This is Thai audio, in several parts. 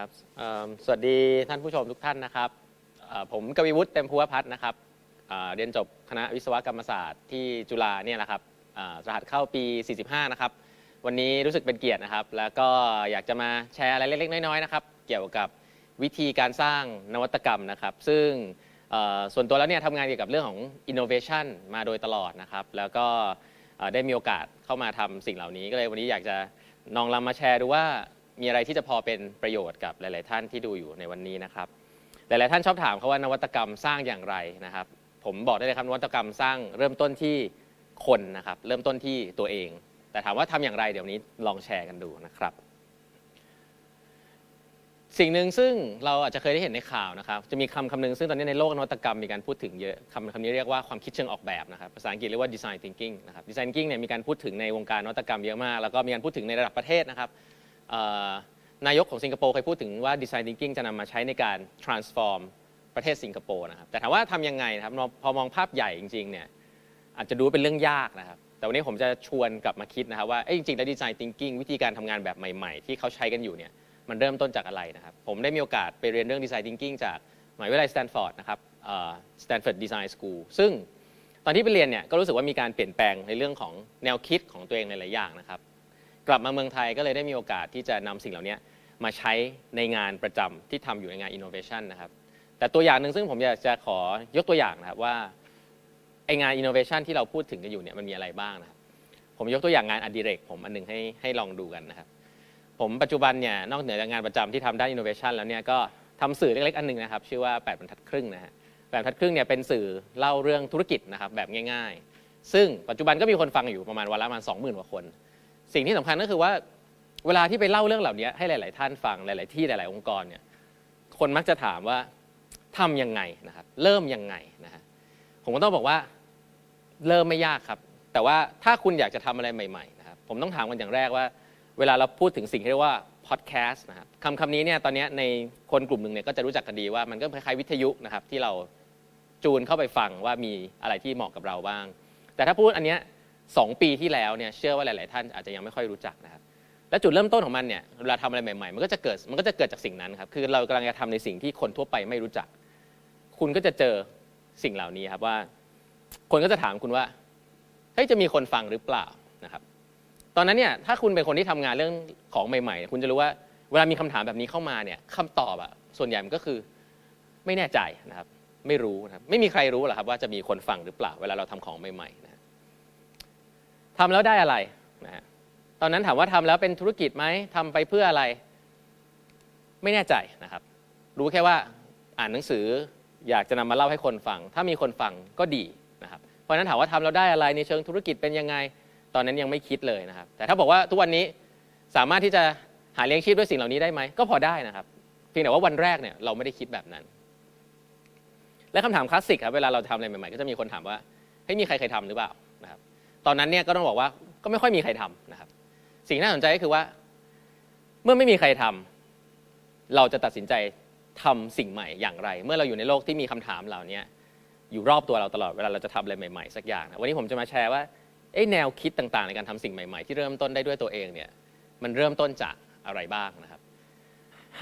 ครับสวัสดีท่านผู้ชมทุกท่านนะครับผมกวีวุฒิเต็มภูวพัฒน์นะครับเเรียนจบคณะวิศวกรรมศาสตร์ที่จุฬาเนี่ยแหละครับรหัสเข้าปี 45 นะครับ วันนี้รู้สึกเป็นเกียรตินะครับ แล้วก็อยากจะมาแชร์อะไรเล็ก ๆ น้อยๆนะครับ เกี่ยวกับวิธีการสร้างนวัตกรรมนะครับ ซึ่งส่วนตัวแล้วเนี่ยทำงานเกี่ยวกับเรื่องของ innovation มาโดยตลอดนะครับ แล้วก็ได้มีโอกาสเข้ามาทำสิ่งเหล่านี้ ก็เลยวันนี้อยากจะลองนำมาแชร์ดูว่า มีอะไรที่จะพอเป็นประโยชน์กับหลาย ๆ ท่านที่ดูอยู่ในวันนี้นะครับ หลาย ๆ ท่านชอบถามเขาว่านวัตกรรมสร้างอย่างไรนะครับ ผมบอกได้เลยครับนวัตกรรมสร้างเริ่มต้นที่คนนะครับ เริ่มต้นที่ตัวเอง แต่ถามว่าทำอย่างไรเดี๋ยวนี้ลองแชร์กันดูนะครับ สิ่งหนึ่งซึ่งเราอาจจะเคยได้เห็นในข่าวนะครับ จะมีคำคำหนึ่งซึ่งตอนนี้ในโลกนวัตกรรมมีการพูดถึงเยอะคำคำนี้เรียกว่าความคิดเชิงออกแบบนะครับภาษาอังกฤษเรียกว่า design thinking นะครับ design thinking เนี่ยมีการพูดถึงในวงการนวัตกรรมเยอะมาก แล้วก็มีการพูดถึงในระดับประเทศนะครับ นายกของสิงคโปร์เคยพูดถึงว่า design thinking จะนำมาใช้ในการ transform ประเทศสิงคโปร์นะครับ แต่ถามว่าทำยังไงนะครับ พอมองภาพใหญ่จริงๆเนี่ยอาจจะดูเป็นเรื่องยากนะครับ แต่วันนี้ผมจะชวนกลับมาคิดนะครับว่าจริงๆแล้วดีไซน์ thinking วิธีการทำงานแบบใหม่ๆ ที่เขาใช้กันอยู่เนี่ยมันเริ่มต้นจากอะไรนะครับ ผมได้มีโอกาสไปเรียนเรื่องดีไซน์ thinking จากมหาวิทยาลัยสแตนฟอร์ดนะครับสแตนฟอร์ดดีไซน์สคูลซึ่งตอนที่ไปเรียนเนี่ยก็รู้สึกว่ามีการเปลี่ยนแปลงในเรื่องของแนวคิดของตัวเองในหลายอย่างนะครับ กลับมาเมืองไทยก็เลยได้มีโอกาสที่จะนำสิ่งเหล่านี้มาใช้ในงานประจำที่ทำอยู่ในงาน innovation นะครับ แต่ตัวอย่างหนึ่งซึ่งผมอยากจะขอยกตัวอย่างนะครับว่าไองาน innovation ที่เราพูดถึงกันอยู่เนี่ยมันมีอะไรบ้างนะครับ ผมยกตัวอย่างงานอดิเรกผมอันหนึงให้ให้ลองดูกันนะครับ ผมปัจจุบันเนี่ยนอกเหนือจากงานประจำที่ทำด้าน innovation แล้วเนี่ยก็ทำสื่อเล็กๆอันหนึงนะครับ ชื่อว่า 8บรรทัดครึ่งนะฮะแปดบรรทัดครึ่งเนี่ยเป็นสื่อเล่าเรื่องธุรกิจนะครับแบบง่าย ๆ ซึ่งปัจจุบันก็มีคนฟังอยู่ประมาณวันละประมาณ20,000กว่าคน สิ่งที่สำคัญก็คือว่าเวลาที่ไปเล่าเรื่องเหล่านี้ให้หลาย ๆ ท่านฟังหลาย ๆ ที่หลาย ๆ องค์กรเนี่ยคนมักจะถามว่าทำยังไงนะครับ เริ่มยังไงนะฮะผมก็ต้องบอกว่าเริ่มไม่ยากครับ แต่ว่าถ้าคุณอยากจะทำอะไรใหม่ ๆ นะครับ ผมต้องถามกันอย่างแรกว่า เวลาเราพูดถึงสิ่งที่เรียกว่าพอดแคสต์นะครับคำคำนี้เนี่ยตอนนี้ในคนกลุ่มหนึ่งเนี่ยก็จะรู้จักกันดีว่ามันก็คล้ายๆวิทยุนะครับที่เราจูนเข้าไปฟังว่ามีอะไรที่เหมาะกับเราบ้าง แต่ถ้าพูดอันเนี้ย สองปีที่แล้วเนี่ยเชื่อว่าหลาย ๆ ท่านอาจจะยังไม่ค่อยรู้จักนะครับและจุดเริ่มต้นของมันเนี่ยเวลาทำอะไรใหม่ ๆ มันก็จะเกิดมันก็จะเกิดจากสิ่งนั้นครับคือเรากำลังจะทำในสิ่งที่คนทั่วไปไม่รู้จัก คุณก็จะเจอสิ่งเหล่านี้ครับว่า คนก็จะถามคุณว่าเฮ้ยจะมีคนฟังหรือเปล่านะครับ ตอนนั้นเนี่ยถ้าคุณเป็นคนที่ทำงานเรื่องของใหม่ ๆ คุณจะรู้ว่าเวลามีคำถามแบบนี้เข้ามาเนี่ยคำตอบอะส่วนใหญ่มันก็คือไม่แน่ใจนะครับ ไม่รู้นะครับไม่มีใครรู้หรอกครับว่าจะมีคนฟังหรือเปล่า เวลาเราทำของใหม่ๆนะ ทำแล้วได้อะไรนะตอนนั้นถามว่าทำแล้วเป็นธุรกิจไหมทำไปเพื่ออะไร ไม่แน่ใจนะครับ รู้แค่ว่าอ่านหนังสืออยากจะนำมาเล่าให้คนฟัง ถ้ามีคนฟังก็ดีนะครับ เพราะฉะนั้นถามว่าทำแล้วได้อะไรในเชิงธุรกิจเป็นยังไง ตอนนั้นยังไม่คิดเลยนะครับ แต่ถ้าบอกว่าทุกวันนี้สามารถที่จะหาเลี้ยงชีพด้วยสิ่งเหล่านี้ได้ไหมก็พอได้นะครับ เพียงแต่ว่าวันแรกเนี่ยเราไม่ได้คิดแบบนั้น และคำถามคลาสสิกครับเวลาเราทำอะไรใหม่ๆ ก็จะมีคนถามว่าเฮ้ยมีใครเคยทำหรือเปล่า ตอนนั้นเนี่ยก็ต้องบอกว่าก็ไม่ค่อยมีใครทำนะครับ สิ่งที่น่าสนใจก็คือว่า เมื่อไม่มีใครทำเราจะตัดสินใจทำสิ่งใหม่อย่างไร เมื่อเราอยู่ในโลกที่มีคำถามเหล่านี้อยู่รอบตัวเราตลอดเวลาเราจะทำอะไรใหม่ๆสักอย่างนะวันนี้ผมจะมาแชร์ว่าแนวคิดต่างๆ ในการทำสิ่งใหม่ๆ ที่เริ่มต้นได้ด้วยตัวเองเนี่ยมันเริ่มต้นจากอะไรบ้างนะครับ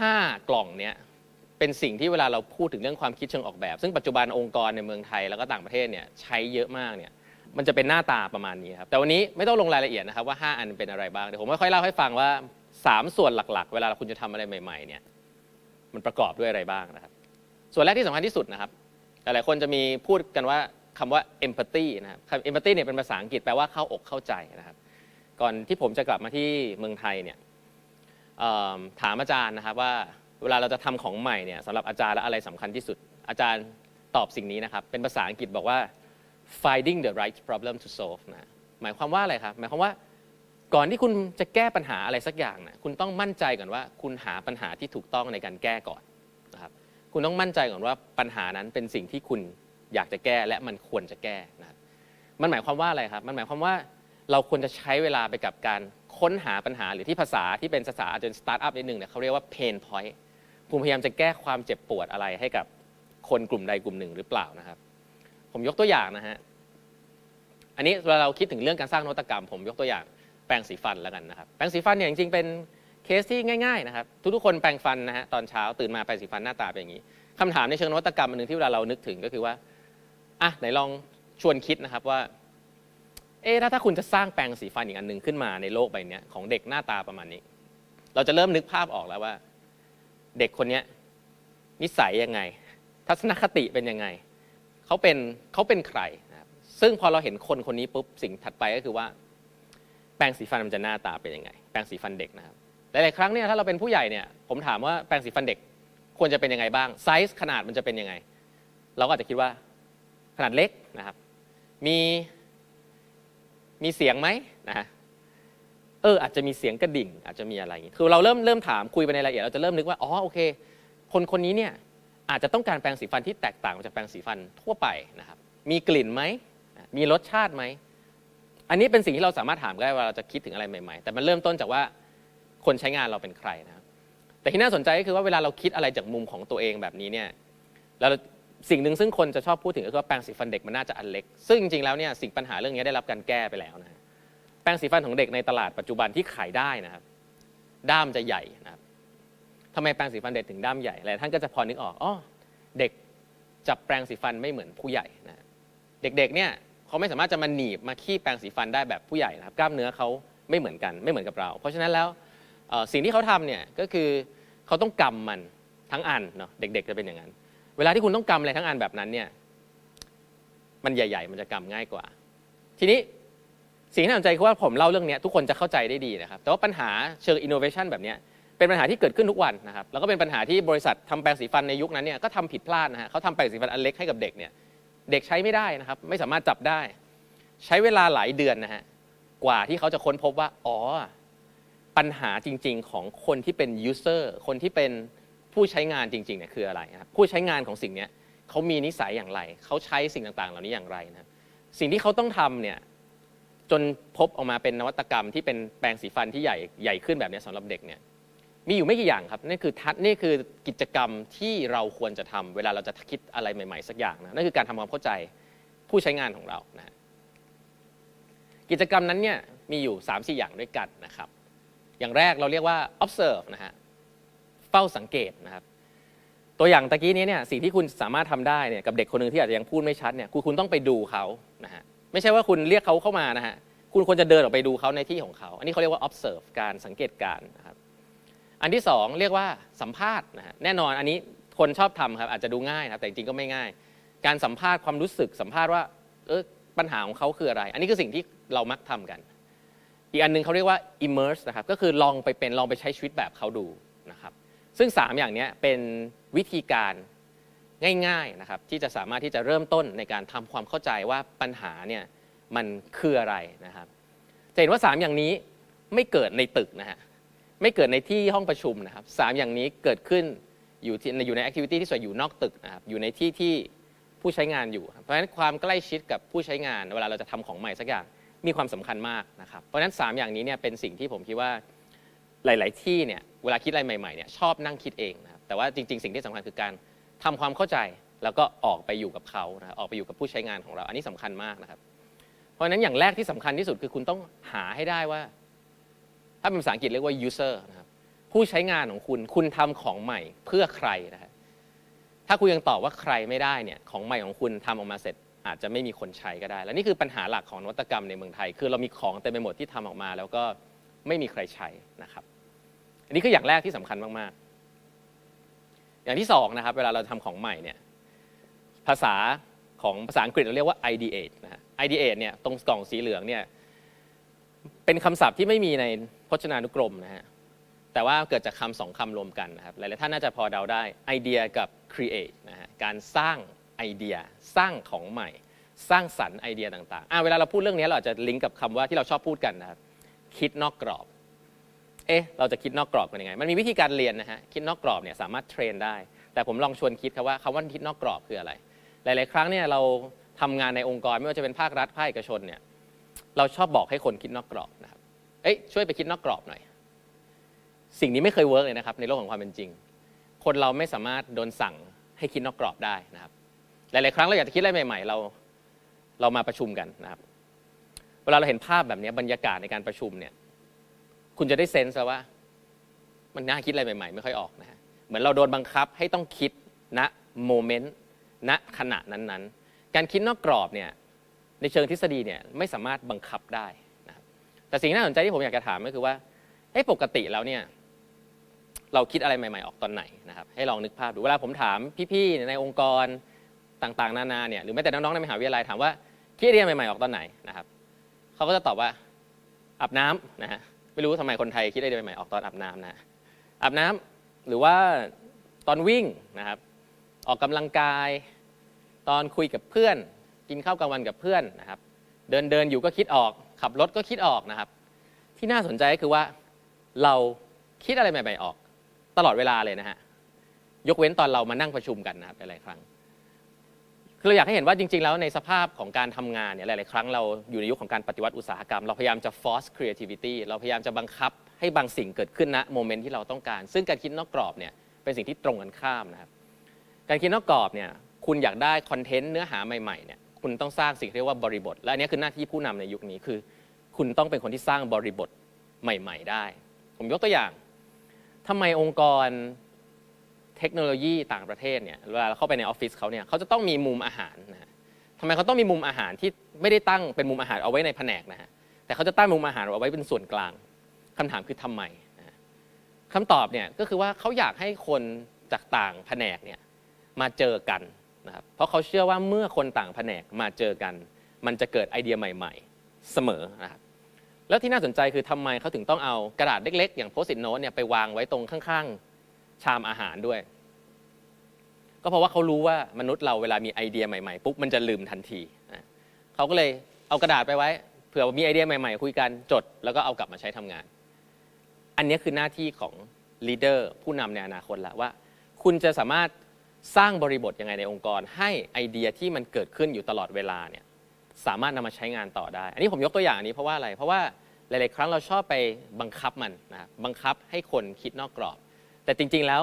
ห้ากล่องเนี้ยเป็นสิ่งที่เวลาเราพูดถึงเรื่องความคิดเชิงออกแบบ ซึ่งปัจจุบันองค์กรในเมืองไทยแล้วก็ต่างประเทศเนี่ยใช้เยอะมากเนี่ย มันจะเป็นหน้าตาประมาณนี้ครับแต่วันนี้ไม่ต้องลงรายละเอียดนะครับว่า 5 อันเป็นอะไรบ้างเดี๋ยวผมค่อยๆเล่าให้ฟังว่า 3 ส่วนหลักๆ เวลาคุณจะทำอะไรใหม่ๆเนี่ยมันประกอบด้วยอะไรบ้างนะครับ ส่วนแรกที่สำคัญที่สุดนะครับ หลายๆคนจะมีพูดกันว่าคำว่า empathy นะครับคำ empathy เนี่ยเป็นภาษาอังกฤษแปลว่าเข้าอกเข้าใจนะครับ ก่อนที่ผมจะกลับมาที่เมืองไทยเนี่ยถามอาจารย์นะครับว่าเวลาเราจะทำของใหม่เนี่ยสำหรับอาจารย์แล้วอะไรสำคัญที่สุด อาจารย์ตอบสิ่งนี้นะครับ เป็นภาษาอังกฤษบอกว่า finding the right problem to solve นะหมายความว่าอะไรครับหมายความว่าก่อนที่คุณจะแก้ปัญหาอะไรสักอย่างนะคุณต้องมั่นใจก่อนว่าคุณหาปัญหาที่ถูกต้องในการแก้ก่อนนะครับคุณต้องมั่นใจก่อนว่าปัญหานั้นเป็นสิ่งที่คุณอยากจะแก้และมันควรจะแก้นะมันหมายความว่าอะไรครับ มันหมายความว่าเราควรจะใช้เวลาไปกับการค้นหาปัญหาหรือที่ภาษาที่เป็นภาษาอาจจะสตาร์ทอัพนิดหนึ่งเนี่ยเขาเรียกว่า pain point คุณพยายามจะแก้ความเจ็บปวดอะไรให้กับคนกลุ่มใดกลุ่มหนึ่งหรือเปล่านะครับ ผมยกตัวอย่างนะฮะ อันนี้เวลาเราคิดถึงเรื่องการสร้างนวัตกรรม ผมยกตัวอย่างแปรงสีฟันแล้วกันนะครับ แปรงสีฟันเนี่ยจริงๆเป็นเคสที่ง่ายๆนะครับ ทุกๆคนแปรงฟันนะฮะตอนเช้าตื่นมาแปรงสีฟันหน้าตาเป็นอย่างนี้คำถามในเชิงนวัตกรรมอันหนึ่งที่เวลาเรานึกถึงก็คือว่าอะไหนลองชวนคิดนะครับว่า เอ๊ะถ้าถ้าคุณจะสร้างแปรงสีฟันอีกอันหนึ่งขึ้นมาในโลกใบนี้ของเด็กหน้าตาประมาณนี้ เราจะเริ่มนึกภาพออกแล้วว่า เด็กคนนี้นิสัยยังไง ทัศนคติเป็นยังไง เขาเป็นเขาเป็นใครนะครับซึ่งพอเราเห็นคนคนนี้ปุ๊บสิ่งถัดไปก็คือว่า แปรงสีฟันมันจะหน้าตาเป็นยังไง แปรงสีฟันเด็กนะครับหลายๆครั้งเนี่ยถ้าเราเป็นผู้ใหญ่เนี่ยผมถามว่าแปรงสีฟันเด็กควรจะเป็นยังไงบ้างไซส์ขนาดมันจะเป็นยังไง เราก็อาจจะคิดว่าขนาดเล็กนะครับ มีมีเสียงไหมนะฮะเอออาจจะมีเสียงกระดิ่ง อาจจะมีอะไรอย่างงี้คือเราเริ่มเริ่มถามคุยไปในรายละเอียดเราจะเริ่มนึกว่าอ๋อโอเค คนคนนี้เนี่ย อาจจะต้องการแปรงสีฟันที่แตกต่างจากแปรงสีฟันทั่วไปนะครับ มีกลิ่นไหม มีรสชาติไหม อันนี้เป็นสิ่งที่เราสามารถถามได้ว่าเราจะคิดถึงอะไรใหม่ๆ แต่มันเริ่มต้นจากว่าคนใช้งานเราเป็นใครนะครับ แต่ที่น่าสนใจก็คือว่าเวลาเราคิดอะไรจากมุมของตัวเองแบบนี้เนี่ย แล้วสิ่งหนึ่งซึ่งคนจะชอบพูดถึงก็คือแปรงสีฟันเด็กมันน่าจะอันเล็ก ซึ่งจริงๆแล้วเนี่ยสิ่งปัญหาเรื่องนี้ได้รับการแก้ไปแล้วนะ แปรงสีฟันของเด็กในตลาดปัจจุบันที่ขายได้นะครับ ด้ามจะใหญ่นะครับำไมแปรงสีฟันเด็กถึงด้ามใหญ่หลายท่านก็จะพอนึกออกอ๋อเด็กจับแปรงสีฟันไม่เหมือนผู้ใหญ่นะเด็กๆเนี่ยเขาไม่สามารถจะมาหนีบมาขี้แปรงสีฟันได้แบบผู้ใหญ่นะครับกล้ามเนื้อเขาไม่เหมือนกันไม่เหมือนกับเรา เพราะฉะนั้นแล้วสิ่งที่เขาทำเนี่ยก็คือเขาต้องกำมันทั้งอันเนาะเด็ก ๆ จะเป็นอย่างนั้น เวลาที่คุณต้องกำอะไรทั้งอันแบบนั้นเนี่ยมันใหญ่ ๆ มันจะกำง่ายกว่า ทีนี้สิ่งที่น่าสนใจคือว่าผมเล่าเรื่องนี้ทุกคนจะเข้าใจได้ดีนะครับ แต่ว่าปัญหาเชิงอินโนเวชันแบบนี้ เป็นปัญหาที่เกิดขึ้นทุกวันนะครับแล้วก็เป็นปัญหาที่บริษัททำแปรงสีฟันในยุคนั้นเนี่ยก็ทำผิดพลาดนะฮะเขาทำแปรงสีฟันอันเล็กให้กับเด็กเนี่ยเด็กใช้ไม่ได้นะครับไม่สามารถจับได้ ใช้เวลาหลายเดือนนะฮะกว่าที่เขาจะค้นพบว่าอ๋อปัญหาจริง ๆ ของคนที่เป็น user คนที่เป็นผู้ใช้งานจริงๆเนี่ยคืออะไรนะครับผู้ใช้งานของสิ่งนี้เขามีนิสัยอย่างไร เขาใช้สิ่งต่างๆ เหล่านี้อย่างไรนะสิ่งที่เขาต้องทำเนี่ยจนพบออกมาเป็นนวัตกรรมที่เป็นแปรงสีฟันที่ใหญ่ใหญ่ขึ้นแบบนี้สำหรับเด็กเนี่ย มีอยู่ไม่กี่อย่างครับนี่คือทัศนี่คือกิจกรรมที่เราควรจะทำเวลาเราจะคิดอะไรใหม่ๆสักอย่างนะนั่นคือการทำความเข้าใจผู้ใช้งานของเรานะกิจกรรมนั้นเนี่ยมีอยู่ 3 4 อย่างด้วยกันนะครับ อย่างแรกเราเรียกว่า observe นะฮะเฝ้าสังเกตนะครับ ตัวอย่างตะกี้นี้เนี่ยสิ่งที่คุณสามารถทำได้เนี่ยกับเด็กคนหนึ่งที่อาจจะยังพูดไม่ชัดเนี่ยคุณคุณต้องไปดูเขานะฮะไม่ใช่ว่าคุณเรียกเขาเข้ามานะฮะคุณควรจะเดินออกไปดูเขาในที่ของเขา อันนี้เขาเรียกว่า observe การสังเกตการนะครับ อันที่สองเรียกว่าสัมภาษณ์นะฮะแน่นอนอันนี้คนชอบทำครับอาจจะดูง่ายนะครับแต่จริงๆก็ไม่ง่าย การสัมภาษณ์ความรู้สึกสัมภาษณ์ว่าเออปัญหาของเขาคืออะไร อันนี้คือสิ่งที่เรามักทำกัน อีกอันหนึงเขาเรียกว่า immerse นะครับก็คือลองไปเป็นลองไปใช้ชีวิตแบบเขาดูนะครับซึ่ง 3 อย่างนี้เป็นวิธีการง่ายๆนะครับที่จะสามารถที่จะเริ่มต้นในการทำความเข้าใจว่าปัญหาเนี่ยมันคืออะไรนะครับจะเห็นว่า 3 อย่างนี้ไม่เกิดในตึกนะฮะ ไม่เกิดในที่ห้องประชุมนะครับสามอย่างนี้เกิดขึ้นอยู่ที่อยู่ในแอคทิวิตี้ที่ส่วนอยู่นอกตึกนะครับอยู่ในที่ที่ผู้ใช้งานอยู่ เพราะฉะนั้นความใกล้ชิดกับผู้ใช้งานเวลาเราจะทำของใหม่สักอย่างมีความสำคัญมากนะครับ เพราะฉะนั้น 3 อย่างนี้เนี่ยเป็นสิ่งที่ผมคิดว่าหลาย ๆ ที่เนี่ยเวลาคิดอะไรใหม่ ๆ เนี่ยชอบนั่งคิดเองนะครับ แต่ว่าจริง ๆ สิ่งที่สำคัญคือการทำความเข้าใจแล้วก็ออกไปอยู่กับเขานะออกไปอยู่กับผู้ใช้งานของเรา อันนี้สำคัญมากนะครับ เพราะฉะนั้นอย่างแรกที่สำคัญที่สุดคือคุณต้องหาให้ได้ว่า ถ้าเป็นภาษาอังกฤษเรียกว่า user นะครับผู้ใช้งานของคุณคุณทำของใหม่เพื่อใครนะครับถ้าคุณยังตอบว่าใครไม่ได้เนี่ยของใหม่ของคุณทำออกมาเสร็จอาจจะไม่มีคนใช้ก็ได้ และนี่คือปัญหาหลักของนวัตกรรมในเมืองไทย คือเรามีของเต็มไปหมดที่ทำออกมา แล้วก็ไม่มีใครใช้นะครับ อันนี้คืออย่างแรกที่สำคัญมากๆ อย่างที่สองนะครับ เวลาเราทำของใหม่เนี่ยภาษาของภาษาอังกฤษเราเรียกว่า ideate นะฮะ ideate เนี่ยตรงกล่องสีเหลืองเนี่ยเป็นคำศัพท์ที่ไม่มีใน พจนานุกรมนะฮะแต่ว่าเกิดจากคำสองคำรวมกันนะครับหลายๆท่านน่าจะพอเดาได้ไอเดียกับ create นะฮะการสร้างไอเดียสร้างของใหม่ สร้างสรรค์ไอเดียต่างๆอะเวลาเราพูดเรื่องนี้เราอาจจะลิงก์กับคำว่าที่เราชอบพูดกันนะครับคิดนอกกรอบเอ๊ะเราจะคิดนอกกรอบกันยังไง มันมีวิธีการเรียนนะฮะคิดนอกกรอบเนี่ยสามารถเทรนได้ แต่ผมลองชวนคิดครับว่าคำว่าคิดนอกกรอบคืออะไร หลาย ๆ ครั้งเนี่ยเราทำงานในองค์กรไม่ว่าจะเป็นภาครัฐภาคเอกชนเนี่ยเราชอบบอกให้คนคิดนอกกรอบนะครับ อ้ยช่วยไปคิดนอกกรอบหน่อย สิ่งนี้ไม่เคยเวิร์กเลยนะครับ ในโลกของความเป็นจริง คนเราไม่สามารถโดนสั่งให้คิดนอกกรอบได้นะครับ หลาย ๆ ครั้งเราอยากจะคิดอะไรใหม่ ๆ เราเรามาประชุมกันนะครับ เวลาเราเห็นภาพแบบนี้บรรยากาศในการประชุมเนี่ย คุณจะได้เซนส์ว่า มันน่าคิดอะไรใหม่ ๆ ไม่ค่อยออกนะฮะเหมือนเราโดนบังคับให้ต้องคิดณโมเมนต์ณขณะนั้น ๆ การคิดนอกกรอบเนี่ยในเชิงทฤษฎีเนี่ยไม่สามารถบังคับได้ แต่สิ่งน่าสนใจที่ผมอยากจะถามก็คือว่าเอ้ปกติแล้วเนี่ยเราคิดอะไรใหม่ๆ ออกตอนไหนนะครับ ให้ลองนึกภาพดูเวลาผมถามพี่ๆในองค์กรต่างๆ นานาเนี่ยหรือแม้แต่น้องๆในมหาวิทยาลัยถามว่าคิดไอเดียใหม่ๆออกตอนไหนนะครับเขาก็จะตอบว่าอาบน้ำนะฮะไม่รู้ทำไมคนไทยคิดไอเดียใหม่ๆออกตอนอาบน้ำนะอาบน้ำหรือว่าตอนวิ่งนะครับออกกำลังกาย ตอนคุยกับเพื่อน กินข้าวกลางวันกับเพื่อนนะครับ เดินเดินอยู่ก็คิดออก ขับรถก็คิดออกนะครับ ที่น่าสนใจก็คือว่าเราคิดอะไรใหม่ๆออก ตลอดเวลาเลยนะฮะยกเว้นตอนเรามานั่งประชุมกันนะครับหลายๆครั้งคือเราอยากให้เห็นว่าจริง ๆ แล้วในสภาพของการทำงานเนี่ยหลาย ๆ ครั้งเราอยู่ในยุคของการปฏิวัติอุตสาหกรรม เราพยายามจะ force creativity เราพยายามจะบังคับให้บางสิ่งเกิดขึ้นณโมเมนต์ที่เราต้องการ ซึ่งการคิดนอกกรอบเนี่ยเป็นสิ่งที่ตรงกันข้ามนะครับ การคิดนอกกรอบเนี่ยคุณอยากได้คอนเทนต์เนื้อหาใหม่ ๆ เนี่ย คุณต้องสร้างสิ่งที่เรียกว่าบริบท และอันนี้คือหน้าที่ผู้นำในยุคนี้คือ คุณต้องเป็นคนที่สร้างบริบทใหม่ ๆ ได้ ผมยกตัวอย่างทำไมองค์กรเทคโนโลยีต่างประเทศเนี่ยเวลาเราเข้าไปในออฟฟิศเขาเนี่ยเขาจะต้องมีมุมอาหารนะฮะทำไมเขาต้องมีมุมอาหารที่ไม่ได้ตั้งเป็นมุมอาหารเอาไว้ในแผนกนะฮะแต่เขาจะตั้งมุมอาหารเอาไว้เป็นส่วนกลางคำถามคือทำไมนะฮะคำตอบเนี่ยก็คือว่าเขาอยากให้คนจากต่างแผนกเนี่ยมาเจอกัน นะครับเพราะเขาเชื่อว่าเมื่อคนต่างแผนกมาเจอกัน มันจะเกิดไอเดียใหม่ ๆ เสมอนะครับแล้วที่น่าสนใจคือทำไมเขาถึงต้องเอากระดาษเล็ก ๆ อย่างโพสิ t โน้ตเนี่ยไปวางไว้ตรงข้างๆ ชามอาหารด้วย ก็เพราะว่าเขารู้ว่ามนุษย์เราเวลามีไอเดียใหม่ๆปุ๊บมันจะลืมทันทีนะเขาก็เลยเอากระดาษไปไว้เผื่อมีไอเดียใหม่ๆ คุยกันจด แล้วก็เอากลับมาใช้ทำงาน อันนี้คือหน้าที่ของลีดเดอร์ผู้นำในอนาคตแล้วว่า คุณจะสามารถ สร้างบริบทยังไงในองค์กร ให้ไอเดียที่มันเกิดขึ้นอยู่ตลอดเวลาเนี่ยสามารถนำมาใช้งานต่อได้ อันนี้ผมยกตัวอย่างอันนี้เพราะว่าอะไร เพราะว่าหลาย ๆ ครั้งเราชอบไปบังคับมันนะบังคับให้คนคิดนอกกรอบ แต่จริง ๆ แล้ว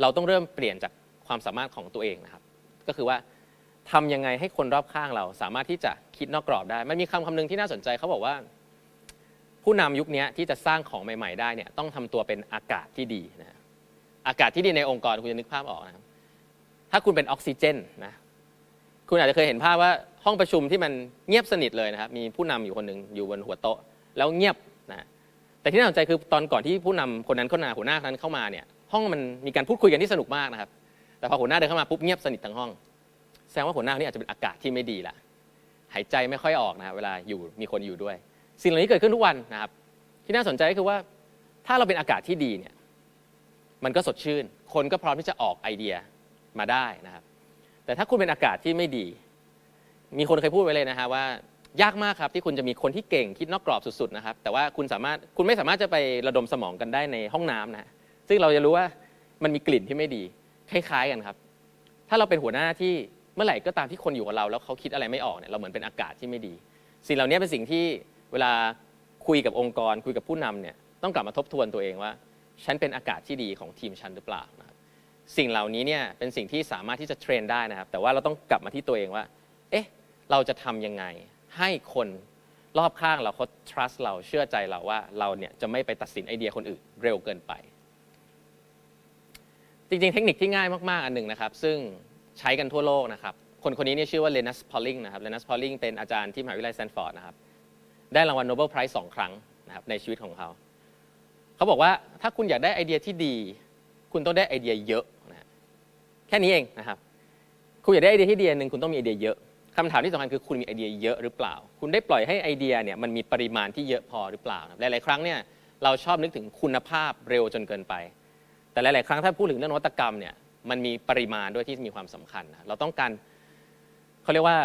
เราต้องเริ่มเปลี่ยนจากความสามารถของตัวเองนะครับ ก็คือว่าทำยังไงให้คนรอบข้างเราสามารถที่จะคิดนอกกรอบได้ มันมีคำคำหนึงที่น่าสนใจเขาบอกว่า ผู้นำยุคนี้ที่จะสร้างของใหม่ ๆ ได้เนี่ยต้องทำตัวเป็นอากาศที่ดีนะอากาศที่ดีในองค์กรคุณจะนึกภาพออกนะครับ ถ้าคุณเป็นออกซิเจนนะคุณอาจจะเคยเห็นภาพว่าห้องประชุมที่มันเงียบสนิทเลยนะครับ มีผู้นำอยู่คนหนึ่งอยู่บนหัวโต๊ะ แล้วเงียบนะแต่ที่น่าสนใจคือตอนก่อนที่ผู้นำคนนั้นเข้ามาหัวหน้าคนนั้นเข้ามาเนี่ยห้องมันมีการพูดคุยกันที่สนุกมากนะครับ แต่พอหัวหน้าเดินเข้ามาปุ๊บเงียบสนิททั้งห้อง แสดงว่าหัวหน้านี่อาจจะเป็นอากาศที่ไม่ดีละหายใจไม่ค่อยออกนะเวลาอยู่มีคนอยู่ด้วย สิ่งเหล่านี้เกิดขึ้นทุกวันนะครับ ที่น่าสนใจก็คือว่าถ้าเราเป็นอากาศที่ดีเนี่ยมันก็สดชื่น คนก็พร้อมที่จะออกไอเดีย มาได้นะครับ แต่ถ้าคุณเป็นอากาศที่ไม่ดี มีคนเคยพูดไว้เลยนะฮะว่ายากมากครับที่คุณจะมีคนที่เก่งคิดนอกกรอบสุดๆนะครับ แต่ว่าคุณสามารถคุณไม่สามารถจะไประดมสมองกันได้ในห้องน้ำนะซึ่งเราจะรู้ว่ามันมีกลิ่นที่ไม่ดีคล้ายๆกันครับ ถ้าเราเป็นหัวหน้าที่เมื่อไหร่ก็ตามที่คนอยู่กับเรา แล้วเขาคิดอะไรไม่ออกเนี่ยเราเหมือนเป็นอากาศที่ไม่ดี สิ่งเหล่านี้เป็นสิ่งที่เวลาคุยกับองค์กร คุยกับผู้นำเนี่ยต้องกลับมาทบทวนตัวเองว่า ฉันเป็นอากาศที่ดีของทีมฉันหรือเปล่า สิ่งเหล่านี้เนี่ยเป็นสิ่งที่สามารถที่จะเทรนได้นะครับ แต่ว่าเราต้องกลับมาที่ตัวเองว่า เอ๊ะ เราจะทำยังไง ให้คนรอบข้างเราเขา trust เราเชื่อใจเราว่าเราเนี่ยจะไม่ไปตัดสินไอเดียคนอื่นเร็วเกินไป จริงๆ เทคนิคที่ง่ายมากๆ อันหนึ่งนะครับ ซึ่งใช้กันทั่วโลกนะครับ คนคนนี้เนี่ยชื่อว่าเลนัสพอลลิงนะครับเลนัสพอลลิงเป็นอาจารย์ที่มหาวิทยาลัยแซนฟอร์ดนะครับ ได้รางวัลโนเบิลไพรส์สองครั้งนะครับในชีวิตของเขา เขาบอกว่าถ้าคุณอยากได้ไอเดียที่ดี คุณต้องได้ไอเดียเยอะ แค่นี้เองนะครับ คุณอยากได้ไอเดียที่ดีนหนึ่งคุณต้องมีไอเดียเยอะคำถามที่สำคัญคือคุณมีไอเดียเยอะหรือเปล่า คุณได้ปล่อยให้ไอเดียเนี่ยมันมีปริมาณที่เยอะพอหรือเปล่าหลายๆครั้งเนี่ยเราชอบนึกถึงคุณภาพเร็วจนเกินไป แต่หลาย ๆ ครั้งถ้าพูดถึงเรื่องนวัตกรรมเนี่ยมันมีปริมาณด้วยที่มีความสำคัญนะเราต้องการเขาเรียกว่า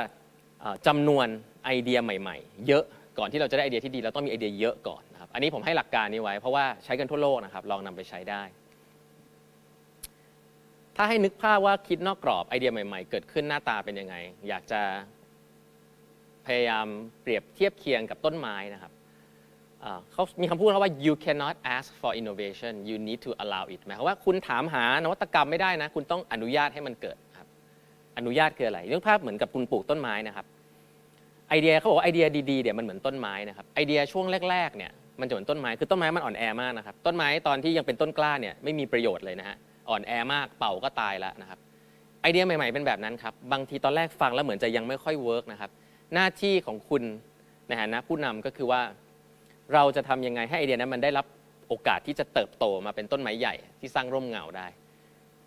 เอ่อจำนวนไอเดียใหม่ ๆ เยอะก่อนที่เราจะได้ไอเดียที่ดีเราต้องมีไอเดียเยอะก่อนนะครับอันนี้ผมให้หลักการนี้ไว้เพราะว่าใช้กันทั่วโลกนะครับลองนำไปใช้ได้ ถ้าให้นึกภาพว่าคิดนอกกรอบไอเดียใหม่ ๆ เกิดขึ้นหน้าตาเป็นยังไง อยากจะพยายามเปรียบเทียบเคียงกับต้นไม้นะครับเขามีคำพูดว่า you cannot ask for innovation you need to allow it หมายความว่าคุณถามหานวัตกรรมไม่ได้นะ คุณต้องอนุญาตให้มันเกิดครับ อนุญาตคืออะไรนึกภาพเหมือนกับคุณปลูกต้นไม้นะครับไอเดียเขาบอกว่าไอเดียดีๆเนี่ยวมันเหมือนต้นไม้นะครับไอเดียช่วงแรกๆเนี่ยมันจะเหมือนต้นไม้คือต้นไม้มันอ่อนแอมากนะครับต้นไม้ตอนที่ยังเป็นต้นกล้าเนี่ยไม่มีประโยชน์เลยนะฮะ อ่อนแอมากเป่าก็ตายแล้วนะครับไอเดียใหม่ๆเป็นแบบนั้นครับบางทีตอนแรกฟังแล้วเหมือนจะยังไม่ค่อยเวิร์กนะครับหน้าที่ของคุณในฐานะผู้นำก็คือว่า เราจะทำยังไงให้ไอเดียนั้นมันได้รับโอกาสที่จะเติบโตมาเป็นต้นไม้ใหญ่ที่สร้างร่มเงาได้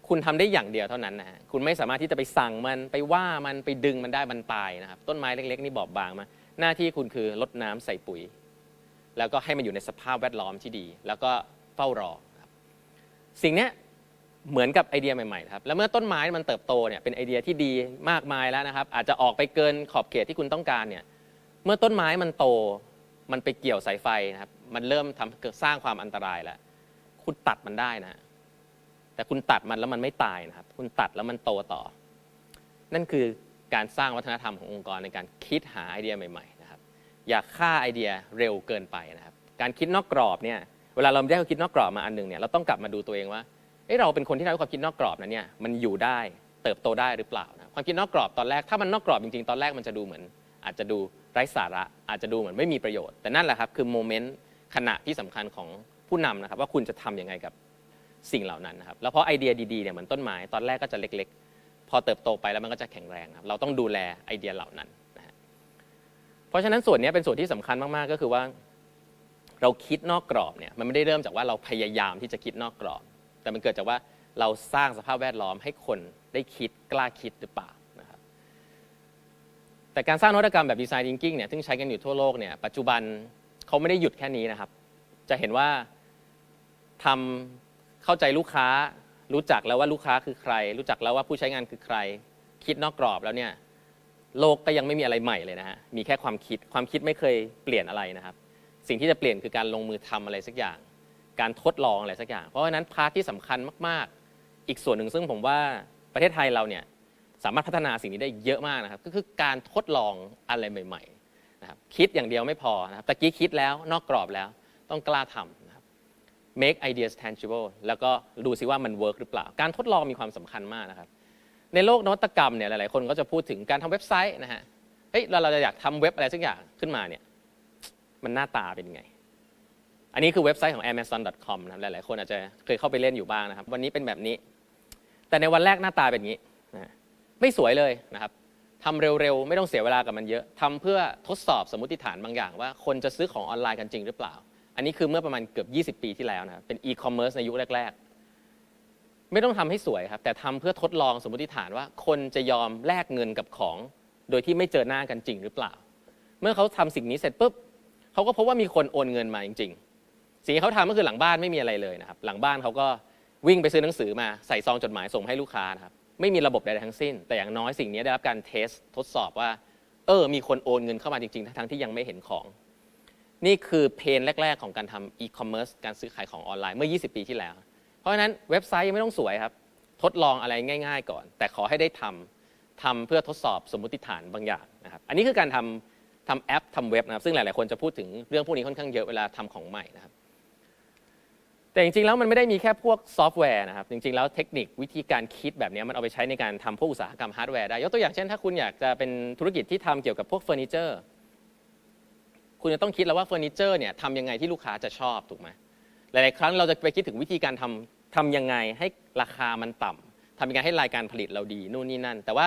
คุณทำได้อย่างเดียวเท่านั้นนะฮะคุณไม่สามารถที่จะไปสั่งมันไปว่ามันไปดึงมันได้มันตายนะครับต้นไม้เล็ก ๆ นี่บอบบางมาหน้าที่คุณคือรดน้ำใส่ปุ๋ย แล้วก็ให้มันอยู่ในสภาพแวดล้อมที่ดี แล้วก็เฝ้ารอครับสิ่งนี้ เหมือนกับไอเดียใหม่ๆนะครับแล้วเมื่อต้นไม้มันเติบโตเนี่ยเป็นไอเดียที่ดีมากมายแล้วนะครับ อาจจะออกไปเกินขอบเขตที่คุณต้องการเนี่ยเมื่อต้นไม้มันโตมันไปเกี่ยวสายไฟนะครับ มันเริ่มทำเกิดสร้างความอันตรายแล้ว คุณตัดมันได้นะ แต่คุณตัดมันแล้วมันไม่ตายนะครับ คุณตัดแล้วมันโตต่อ นั่นคือการสร้างวัฒนธรรมขององค์กรในการคิดหาไอเดียใหม่ๆนะครับ อย่าฆ่าไอเดียเร็วเกินไปนะครับ การคิดนอกกรอบเนี่ย เวลาเราได้คิดนอกกรอบมาอันหนึ่งเนี่ย เราต้องกลับมาดูตัวเองว่า เอ้เราเป็นคนที่ทำให้ความคิดนอกกรอบนั้นเนี่ยมันอยู่ได้เติบโตได้หรือเปล่านะความคิดนอกกรอบตอนแรกถ้ามันนอกกรอบจริงๆตอนแรกมันจะดูเหมือน อาจจะดูไร้สาระอาจจะดูเหมือนไม่มีประโยชน์แต่นั่นแหละครับคือโมเมนต์ขณะที่สำคัญของผู้นำนะครับว่าคุณจะทำยังไงกับสิ่งเหล่านั้นนะครับแล้วเพราะไอเดียดีๆเนี่ยเหมือนต้นไม้ตอนแรกก็จะเล็ก ๆ พอเติบโตไปแล้วมันก็จะแข็งแรงครับเราต้องดูแลไอเดียเหล่านั้นนะฮะเพราะฉะนั้นส่วนนี้เป็นส่วนที่สำคัญมากๆก็คือว่า เราคิดนอกกรอบเนี่ยมันไม่ได้เริ่มจากว่าเราพยายามที่จะคิดนอกกรอบ แต่มันเกิดจากว่าเราสร้างสภาพแวดล้อมให้คนได้คิดกล้าคิดหรือเปล่านะครับแต่การสร้างนวัตกรรมแบบดีไซน์ thinking เนี่ยซึ่งใช้กันอยู่ทั่วโลกเนี่ยปัจจุบันเขาไม่ได้หยุดแค่นี้นะครับ จะเห็นว่าทำเข้าใจลูกค้ารู้จักแล้วว่าลูกค้าคือใคร รู้จักแล้วว่าผู้ใช้งานคือใคร คิดนอกกรอบแล้วเนี่ยโลกก็ยังไม่มีอะไรใหม่เลยนะฮะมีแค่ความคิดความคิดไม่เคยเปลี่ยนอะไรนะครับ สิ่งที่จะเปลี่ยนคือการลงมือทำอะไรสักอย่าง การทดลองอะไรสักอย่าง เพราะฉะนั้นพาร์ทที่สำคัญมาก ๆ อีกส่วนหนึ่งซึ่งผมว่าประเทศไทยเราเนี่ยสามารถพัฒนาสิ่งนี้ได้เยอะมากนะครับ ก็คือการทดลองอะไรใหม่ๆนะครับคิดอย่างเดียวไม่พอนะครับตะกี้คิดแล้วนอกกรอบแล้วต้องกล้าทำนะครับ make ideas tangible แล้วก็ดูซิว่ามัน work หรือเปล่า การทดลองมีความสำคัญมากนะครับ ในโลกนวัตกรรมเนี่ยหลายๆ คนก็จะพูดถึงการทำเว็บไซต์นะฮะเฮ้ยเราเราจะอยากทำเว็บอะไรสักอย่างขึ้นมาเนี่ยมันหน้าตาเป็นไง อันนี้คือเว็บไซต์ของ amazon.com นะครับหลายๆคนอาจจะเคยเข้าไปเล่นอยู่บ้างนะครับ วันนี้เป็นแบบนี้ แต่ในวันแรกหน้าตาเป็นอย่างนี้นะไม่สวยเลยนะครับทำเร็วๆ ไม่ต้องเสียเวลากับมันเยอะทำเพื่อทดสอบสมมติฐานบางอย่าง ว่าคนจะซื้อของออนไลน์กันจริงหรือเปล่า อันนี้คือเมื่อประมาณเกือบ 20 ปีที่แล้วนะเป็นอีคอมเมิร์ซในยุคแรก ๆ ไม่ต้องทำให้สวยครับ แต่ทำเพื่อทดลองสมมติฐานว่า คนจะยอมแลกเงินกับของ โดยที่ไม่เจอหน้ากันจริงหรือเปล่า เมื่อเขาทำสิ่งนี้เสร็จปุ๊บเขาก็พบว่ามีคนโอนเงินมาจริง ๆ สิ่งที่เขาทำก็คือหลังบ้านไม่มีอะไรเลยนะครับ หลังบ้านเขาก็วิ่งไปซื้อหนังสือมาใส่ซองจดหมายส่งให้ลูกค้านะครับไม่มีระบบใดๆทั้งสิ้น แต่อย่างน้อยสิ่งนี้ได้รับการเทสทดสอบว่า เออ มีคนโอนเงินเข้ามาจริง ๆ ทั้งที่ยังไม่เห็นของ นี่คือเพนแรก ๆ ของการทำอีคอมเมิร์ซการซื้อขายของออนไลน์เมื่อ 20 ปีที่แล้ว เพราะฉะนั้นเว็บไซต์ยังไม่ต้องสวยครับ ทดลองอะไรง่าย ๆ ก่อน แต่ขอให้ได้ทำทำเพื่อทดสอบสมมติฐานบางอย่างนะครับอันนี้คือการทำทำแอปทำเว็บนะครับซึ่งหลายๆคนจะพูดถึงเรื่องพวกนี้ค่อนข้างเยอะเวลาทำของใหม่นะครับ แต่จริงๆ แล้วมันไม่ได้มีแค่พวกซอฟต์แวร์นะครับ จริงๆ แล้วเทคนิควิธีการคิดแบบนี้มันเอาไปใช้ในการทำพวกอุตสาหกรรมฮาร์ดแวร์ได้ ยกตัวอย่างเช่น ถ้าคุณอยากจะเป็นธุรกิจที่ทำเกี่ยวกับพวกเฟอร์นิเจอร์ คุณจะต้องคิดแล้วว่าเฟอร์นิเจอร์เนี่ยทำยังไงที่ลูกค้าจะชอบถูกไหมหลายๆ ครั้งเราจะไปคิดถึงวิธีการทำทำยังไงให้ราคามันต่ำทำยังไงให้รายการผลิตเราดีนู่นนี่นั่น แต่ว่า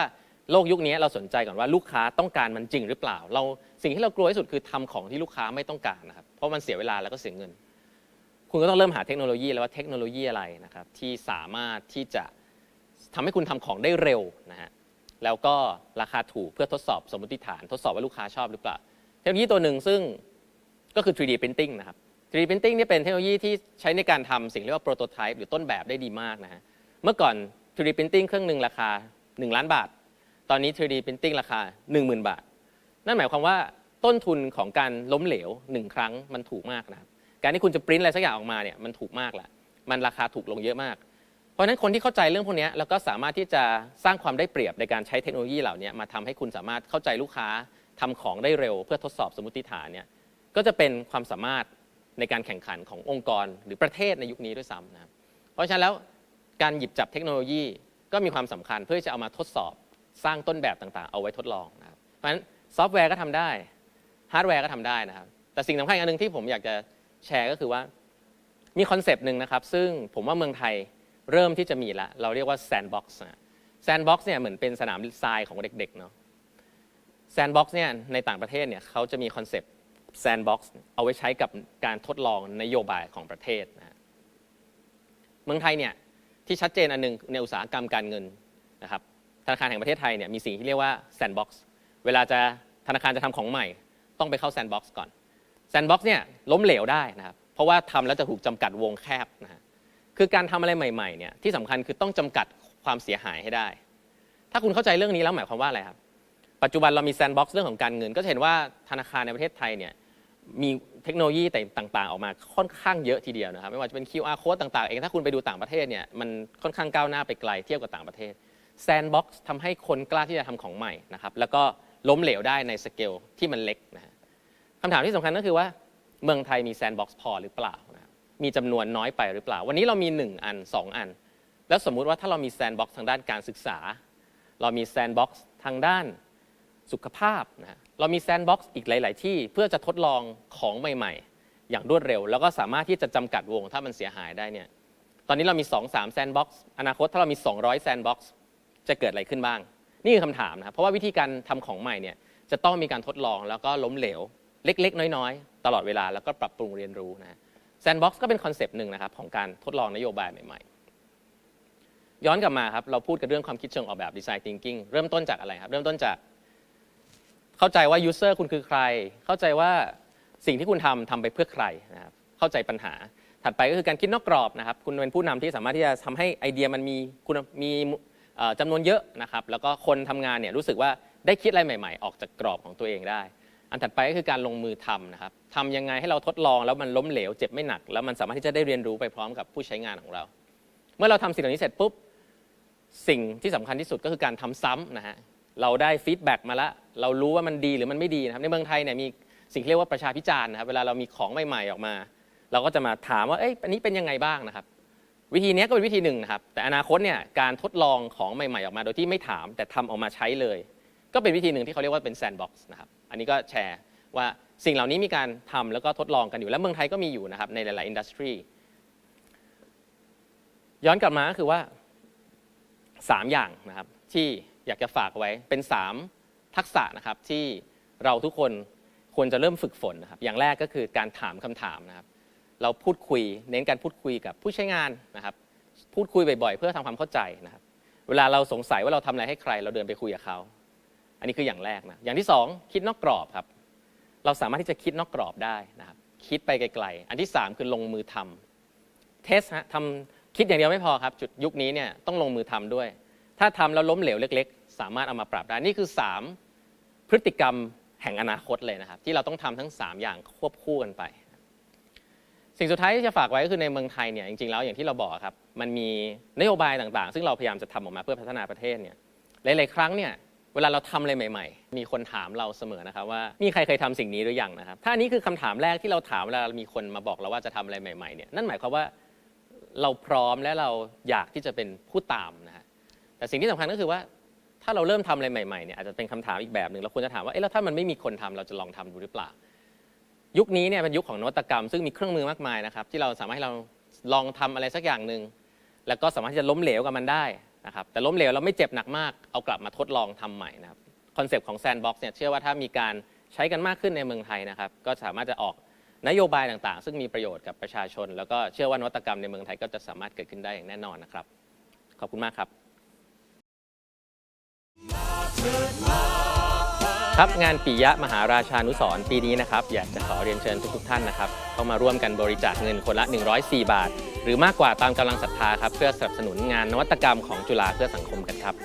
โลกยุคนี้เราสนใจก่อนว่าลูกค้าต้องการมันจริงหรือเปล่า เราสิ่งที่เรากลัวที่สุดคือทำของที่ลูกค้าไม่ต้องการนะครับเพราะมันเสียเวลาแล้วก็เสียเงิน คุณก็ต้องเริ่มหาเทคโนโลยีแล้วว่าเทคโนโลยีอะไรนะครับที่สามารถที่จะทำให้คุณทำของได้เร็วนะฮะแล้วก็ราคาถูกเพื่อทดสอบสมมติฐาน ทดสอบว่าลูกค้าชอบหรือเปล่า เทคโนโลยีตัวหนึ่งซึ่งก็คือ 3D printing นะครับ 3D printing นี่เป็นเทคโนโลยีที่ใช้ในการทำสิ่งเรียกว่า prototype หรือต้นแบบได้ดีมากนะฮะเมื่อก่อน 3D printing เครื่องหนึ่งราคา 1 ล้านบาท ตอนนี้ 3D printing ราคา 10,000 บาท นั่นหมายความว่าต้นทุนของการล้มเหลวหนึ่งครั้งมันถูกมากนะครับ การที่คุณจะปริ้นอะไรสักอย่างออกมาเนี่ยมันถูกมากแหละมันราคาถูกลงเยอะมาก เพราะฉะนั้นคนที่เข้าใจเรื่องพวกนี้แล้วก็สามารถที่จะสร้างความได้เปรียบในการใช้เทคโนโลยีเหล่านี้มาทำให้คุณสามารถเข้าใจลูกค้าทำของได้เร็ว เพื่อทดสอบสมมติฐานเนี่ยก็จะเป็นความสามารถในการแข่งขันขององค์กรหรือประเทศในยุคนี้ด้วยซ้ำนะเพราะฉะนั้นแล้วการหยิบจับเทคโนโลยีก็มีความสำคัญเพื่อจะเอามาทดสอบสร้างต้นแบบต่างๆ เอาไว้ทดลองนะครับเพราะฉะนั้นซอฟต์แวร์ก็ทำได้ฮาร์ดแวร์ก็ทำได้นะครับแต่สิ่งสำคัญอันหนึ่งที่ผมอยากจะ แชร์ก็คือว่ามีคอนเซปต์หนึ่งนะครับ ซึ่งผมว่าเมืองไทยเริ่มที่จะมีละเราเรียกว่าแซนด์บ็อกซ์แซนด์บ็อกซ์เนี่ยเหมือนเป็นสนามทรายของเด็กๆเนาะแซนด์บ็อกซ์เนี่ยในต่างประเทศเนี่ยเขาจะมีคอนเซปต์แซนด์บ็อกซ์เอาไว้ใช้กับการทดลองนโยบายของประเทศนะฮะเมืองไทยเนี่ยที่ชัดเจนอันหนึงในอุตสาหกรรมการเงินนะครับธนาคารแห่งประเทศไทยเนี่ยมีสิ่งที่เรียกว่าแซนด์บ็อกซ์เวลาจะธนาคารจะทำของใหม่ ต้องไปเข้าแซนด์บ็อกซ์ก่อน แซนด์บ็อกซ์เนี่ยล้มเหลวได้นะครับ เพราะว่าทำแล้วจะถูกจำกัดวงแคบนะฮะคือการทำอะไรใหม่ๆเนี่ยที่สำคัญคือต้องจำกัดความเสียหายให้ได้ ถ้าคุณเข้าใจเรื่องนี้แล้วหมายความว่าอะไรครับ ปัจจุบันเรามีแซนด์บ็อกซ์เรื่องของการเงิน ก็จะเห็นว่าธนาคารในประเทศไทยเนี่ยมีเทคโนโลยีต่างๆ ออกมาค่อนข้างเยอะทีเดียวนะครับ ไม่ว่าจะเป็น QR code ต่างๆ เองถ้าคุณไปดูต่างประเทศเนี่ยมันค่อนข้างก้าวหน้าไปไกลเทียบกับต่างประเทศแซนด์บ็อกซ์ทำให้คนกล้าที่จะทำของใหม่นะครับแล้วก็ล้มเหลวได้ในสเกลที่มันเล็กนะฮะ คำถามที่สำคัญก็คือว่า เมืองไทยมีแซนด์บ็อกซ์พอหรือเปล่านะมีจำนวนน้อยไปหรือเปล่า วันนี้เรามี 1 อัน 2 อัน แล้วสมมุติว่าถ้าเรามีแซนด์บ็อกซ์ทางด้านการศึกษา เรามีแซนด์บ็อกซ์ทางด้านสุขภาพนะเรามีแซนด์บ็อกซ์อีกหลาย ๆ ที่เพื่อจะทดลองของใหม่ ๆ อย่างรวดเร็ว แล้วก็สามารถที่จะจำกัดวงถ้ามันเสียหายได้เนี่ยตอนนี้เรามี 2-3แซนด์บ็อกซ์อนาคตถ้าเรามี 200แซนด์บ็อกซ์จะเกิดอะไรขึ้นบ้าง นี่คือคำถามนะเพราะว่าวิธีการทำของใหม่เนี่ยจะต้องมีการทดลองแล้วก็ล้มเหลว เล็ก ๆ น้อยๆ ตลอดเวลาแล้วก็ปรับปรุงเรียนรู้นะแซนด์บ็อกซ์ก็เป็นคอนเซปต์หนึ่งนะครับของการทดลองนโยบายใหม่ๆ ย้อนกลับมาครับเราพูดกันเรื่องความคิดเชิงออกแบบดีไซน์ thinking เริ่มต้นจากอะไรครับ เริ่มต้นจาก เข้าใจว่า user คุณคือใคร เข้าใจว่าสิ่งที่คุณทำทำไปเพื่อใครนะครับเข้าใจปัญหาถัดไปก็คือการคิดนอกกรอบนะครับ คุณเป็นผู้นำที่สามารถที่จะทำให้ไอเดียมันมีคุณมีเอ่อจำนวนเยอะนะครับ แล้วก็คนทำงานเนี่ยรู้สึกว่าได้คิดอะไรใหม่ ๆ ออกจากกรอบของตัวเองได้ อันถัดไปก็คือการลงมือทำนะครับทำยังไงให้เราทดลองแล้วมันล้มเหลวเจ็บไม่หนัก แล้วมันสามารถที่จะได้เรียนรู้ไปพร้อมกับผู้ใช้งานของเรา เมื่อเราทำสิ่งเหล่านี้เสร็จปุ๊บสิ่งที่สำคัญที่สุดก็คือการทำซ้ำนะฮะเราได้ฟีดแบ็กมาแล้วเรารู้ว่ามันดีหรือมันไม่ดีนะครับในเมืองไทยเนี่ยมีสิ่งที่เรียกว่าประชาพิจารณ์นะครับเวลาเรามีของใหม่ๆออกมา เราก็จะมาถามว่าเอ้ยอันนี้เป็นยังไงบ้างนะครับ วิธีนี้ก็เป็นวิธีหนึ่งนะครับแต่อนาคตเนี่ยการทดลองของใหม่ๆออกมา โดยที่ไม่ถามแต่ทำออกมาใช้เลย ก็เป็นวิธีหนึ่งที่เขาเรียกว่าเป็นแซนด์บ็อกซ์นะครับ อันนี้ก็แชร์ว่าสิ่งเหล่านี้มีการทำแล้วก็ทดลองกันอยู่และเมืองไทยก็มีอยู่นะครับในหลาย ๆ อินดัสทรีย้อนกลับมาก็คือว่าสามอย่างนะครับที่อยากจะฝากไว้เป็น 3 ทักษะนะครับที่เราทุกคนควรจะเริ่มฝึกฝนนะครับ อย่างแรกก็คือการถามคำถามนะครับ เราพูดคุยเน้นการพูดคุยกับผู้ใช้งานนะครับ พูดคุยบ่อย ๆ เพื่อทำความเข้าใจนะครับ เวลาเราสงสัยว่าเราทำอะไรให้ใคร เราเดินไปคุยกับเขา อันนี้คืออย่างแรกนะอย่างที่สองคิดนอกกรอบครับ เราสามารถที่จะคิดนอกกรอบได้นะครับ คิดไปไกลๆ อันที่สามคือลงมือทำเทสฮะทำคิดอย่างเดียวไม่พอครับ จุดยุคนี้เนี่ยต้องลงมือทำด้วย ถ้าทำแล้วล้มเหลวเล็ก ๆ สามารถเอามาปรับได้ นี่คือ 3 พฤติกรรมแห่งอนาคตเลยนะครับ ที่เราต้องทำทั้ง 3 อย่างควบคู่กันไป สิ่งสุดท้ายที่จะฝากไว้ก็คือในเมืองไทยเนี่ยจริงๆแล้วอย่างที่เราบอกครับ มันมีนโยบายต่างๆ ซึ่งเราพยายามจะทำออกมาเพื่อพัฒนาประเทศเนี่ยหลายๆครั้งเนี่ย เวลาเราทำอะไรใหม่ ๆ มีคนถามเราเสมอนะครับว่ามีใครเคยทำสิ่งนี้หรือยังนะครับ ถ้านี้คือคำถามแรกที่เราถามเวลามีคนมาบอกเราว่าจะทำอะไรใหม่ๆเนี่ยนั่นหมายความว่าเราพร้อมและเราอยากที่จะเป็นผู้ตามนะฮะแต่สิ่งที่สำคัญก็คือว่า ถ้าเราเริ่มทำอะไรใหม่ๆเนี่ยอาจจะเป็นคำถามอีกแบบหนึ่งเราควรจะถามว่าเอ๊ะแล้วถ้ามันไม่มีคนทำเราจะลองทำดูหรือเปล่า ยุคนี้เนี่ยเป็นยุคของนวัตกรรม ซึ่งมีเครื่องมือมากมายนะครับที่เราสามารถให้เราลองทำอะไรสักอย่างหนึ่งแล้วก็สามารถที่จะล้มเหลวกับมันได้ นะครับแต่ล้มเหลวเราไม่เจ็บหนักมากเอากลับมาทดลองทำใหม่นะครับคอนเซปต์ของแซนด์บ็อกซ์เนี่ยเชื่อว่าถ้ามีการใช้กันมากขึ้นในเมืองไทยนะครับก็สามารถจะออกนโยบายต่างๆ ซึ่งมีประโยชน์กับประชาชน แล้วก็เชื่อว่านวัตกรรมในเมืองไทยก็จะสามารถเกิดขึ้นได้อย่างแน่นอนนะครับ ขอบคุณมากครับ ครับงานปิยะมหาราชานุสรณ์ปีนี้นะครับอยากจะขอเรียนเชิญทุกๆท่านนะครับเข้ามาร่วมกันบริจาคเงินคนละ 104 บาท หรือมากกว่าตามกำลังศรัทธาครับเพื่อสนับสนุนงานนวัตกรรมของจุฬาเพื่อสังคมกันครับ